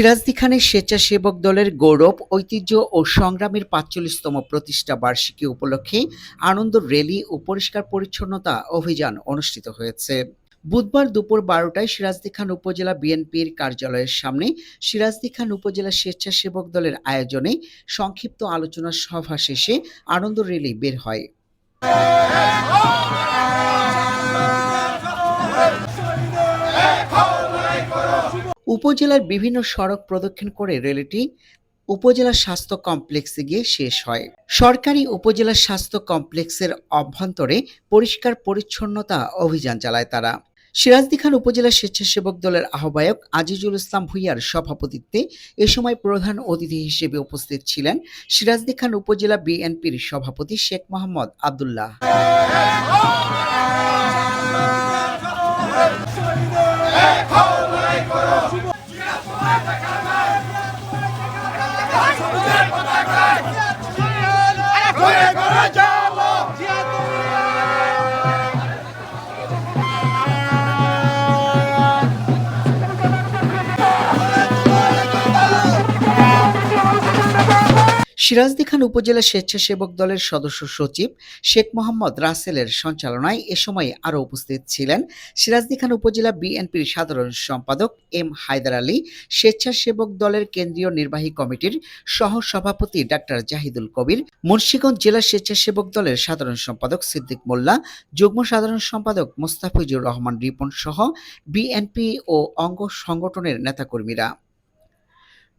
সিরাজদি খানের স্বেচ্ছাসেবক দলের গৌরব, ঐতিহ্য ও সংগ্রামের পাঁচচল্লিশতম প্রতিষ্ঠা বার্ষিকী উপলক্ষে আনন্দ র্যালি ও পরিষ্কার পরিচ্ছন্নতা অভিযান অনুষ্ঠিত হয়েছে। বুধবার দুপুর বারোটায় সিরাজদি খান উপজেলা বিএনপির কার্যালয়ের সামনে সিরাজদি খান উপজেলা স্বেচ্ছাসেবক দলের আয়োজনে সংক্ষিপ্ত আলোচনা সভা শেষে আনন্দ র্যালি বের হয়। উপজেলার বিভিন্ন সড়ক প্রদক্ষিণ করে র্যালিটি উপজেলা স্বাস্থ্য কমপ্লেক্সে গিয়ে শেষ হয়। সরকারি উপজেলা স্বাস্থ্য কমপ্লেক্সের অভ্যন্তরে পরিষ্কার পরিচ্ছন্নতা অভিযান চালায় তারা। সিরাজদি খান উপজেলা স্বেচ্ছাসেবক দলের আহ্বায়ক আজিজুল ইসলাম ভুইয়ার সভাপতিত্বে এ সময় প্রধান অতিথি হিসেবে উপস্থিত ছিলেন সিরাজদি খান উপজেলা বিএনপির সভাপতি শেখ মোহাম্মদ আবদুল্লাহ। ¡Corre, corre, সিরাজদি খান উপজেলা স্বেচ্ছাসেবক দলের সদস্য সচিব শেখ মোহাম্মদ রাসেলের সঞ্চালনায় এ সময় আরও উপস্থিত ছিলেন। সিরাজদি খান উপজেলা বিএনপির সাধারণ সম্পাদক এম হায়দার আলী, স্বেচ্ছাসেবক দলের কেন্দ্রীয় নির্বাহী কমিটির সহ সভাপতি ডাক্তার জাহিদুল কবির, মুন্সীগঞ্জ জেলা স্বেচ্ছাসেবক দলের সাধারণ সম্পাদক সিদ্দিক মোল্লা, যুগ্ম সাধারণ সম্পাদক মোস্তাফিজুর রহমান রিপন সহ বিএনপি ও অঙ্গ সংগঠনের নেতাকর্মীরা।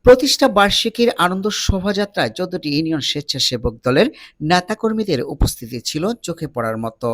প্রতিষ্ঠা বার্ষিকীর আনন্দ শোভাযাত্রায় চোদ্দটি ইউনিয়ন স্বেচ্ছাসেবক দলের নেতাকর্মীদের উপস্থিতি ছিল চোখে পড়ার মতো।